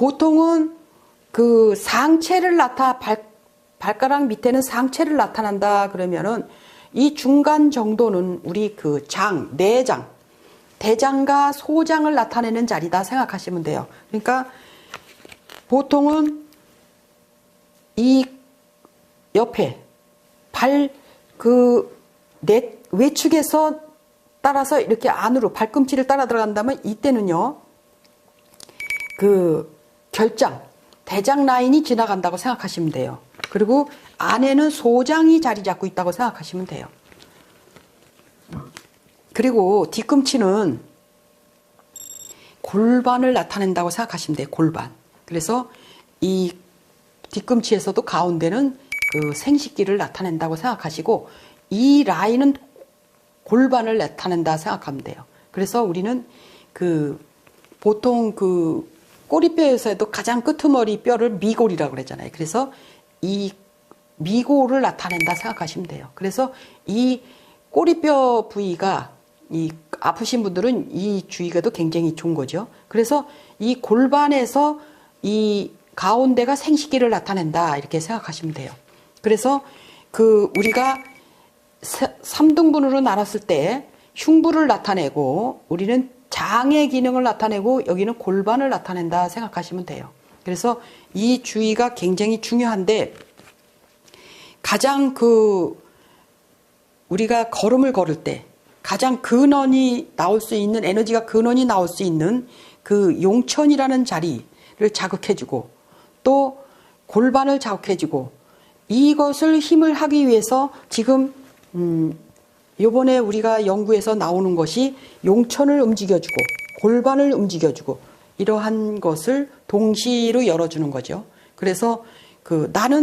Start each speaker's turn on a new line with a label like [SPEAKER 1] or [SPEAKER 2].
[SPEAKER 1] 보통은 그 상체를 나타 발, 발가락 밑에는 상체를 나타난다 그러면은 이 중간 정도는 우리 그 장, 내장, 대장과 소장을 나타내는 자리다 생각하시면 돼요. 그러니까 보통은 이 옆에 발 그 외축에서 따라서 이렇게 안으로 발꿈치를 따라 들어간다면 이때는요 그 결장 대장 라인이 지나간다고 생각하시면 돼요. 그리고 안에는 소장이 자리 잡고 있다고 생각하시면 돼요. 그리고 뒤꿈치는 골반을 나타낸다고 생각하시면 돼요. 골반. 그래서 이 뒤꿈치에서도 가운데는 그 생식기를 나타낸다고 생각하시고 이 라인은 골반을 나타낸다 생각하면 돼요. 그래서 우리는 그 보통 그 꼬리뼈에서도 가장 끄트머리 뼈를 미골이라고 그랬잖아요. 그래서 이 미골을 나타낸다 생각하시면 돼요. 그래서 이 꼬리뼈 부위가 이 아프신 분들은 이 주의가도 굉장히 좋은 거죠. 그래서 이 골반에서 이 가운데가 생식기를 나타낸다 이렇게 생각하시면 돼요. 그래서 그 우리가 3등분으로 나눴을 때 흉부를 나타내고 우리는 장의 기능을 나타내고 여기는 골반을 나타낸다 생각하시면 돼요. 그래서 이 주의가 굉장히 중요한데 가장 그 우리가 걸음을 걸을 때 가장 근원이 나올 수 있는 에너지가 근원이 나올 수 있는 그 용천이라는 자리를 자극해주고 또 골반을 자극해주고 이것을 힘을 하기 위해서 지금 음 요번에 우리가 연구에서 나오는 것이 용천을 움직여주고 골반을 움직여주고 이러한 것을 동시로 열어주는 거죠. 그래서 그 나는